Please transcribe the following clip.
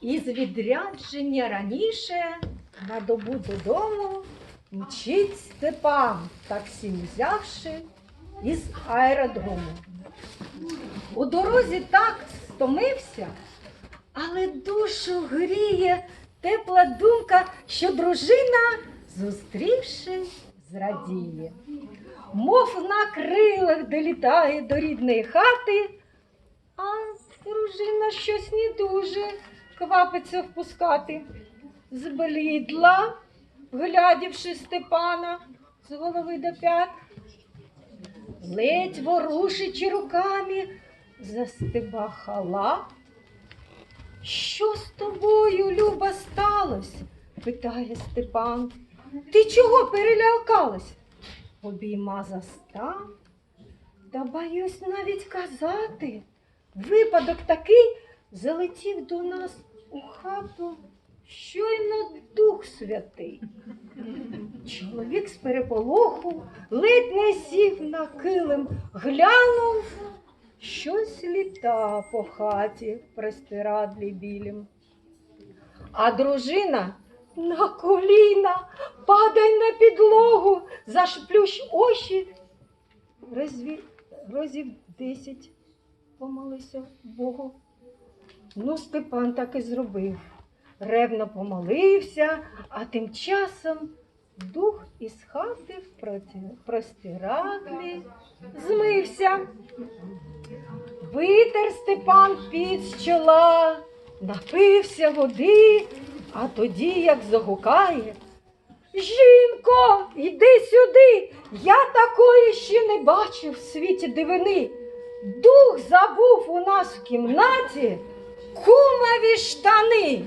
із відрядження раніше на добу додому мчить Степан, таксі взявши із аеродрому. У дорозі так стомився, але душу гріє тепла думка, що дружина, зустрівши, зрадіє. Мов на крилах долітає до рідної хати, а дружина щось не дуже квапиться впускати. Зблідла, глядівши Степана з голови до п'ят, ледь ворушичи руками, застиба халат. Що з тобою, Люба, сталося? питає Степан. Ти чого перелякалась? Обійма застав, та боюсь навіть казати. Випадок такий залетів до нас у хату щойно Дух Святий. Чоловік з переполоху ледь не сів на килим, глянув, щось літа по хаті простирадлі білім. А дружина на коліна, падай на підлогу, зашплющ очі, розві... розів десять помолися Богу. Ну, Степан так і зробив. Ревно помолився, а тим часом дух із хати в простирадлі змився. Витер Степан під з чола, напився води, а тоді, як загукає. Жінко, йди сюди. Я такої ще не бачив в світі дивини. Дух забув у нас в кімнаті кумові штани.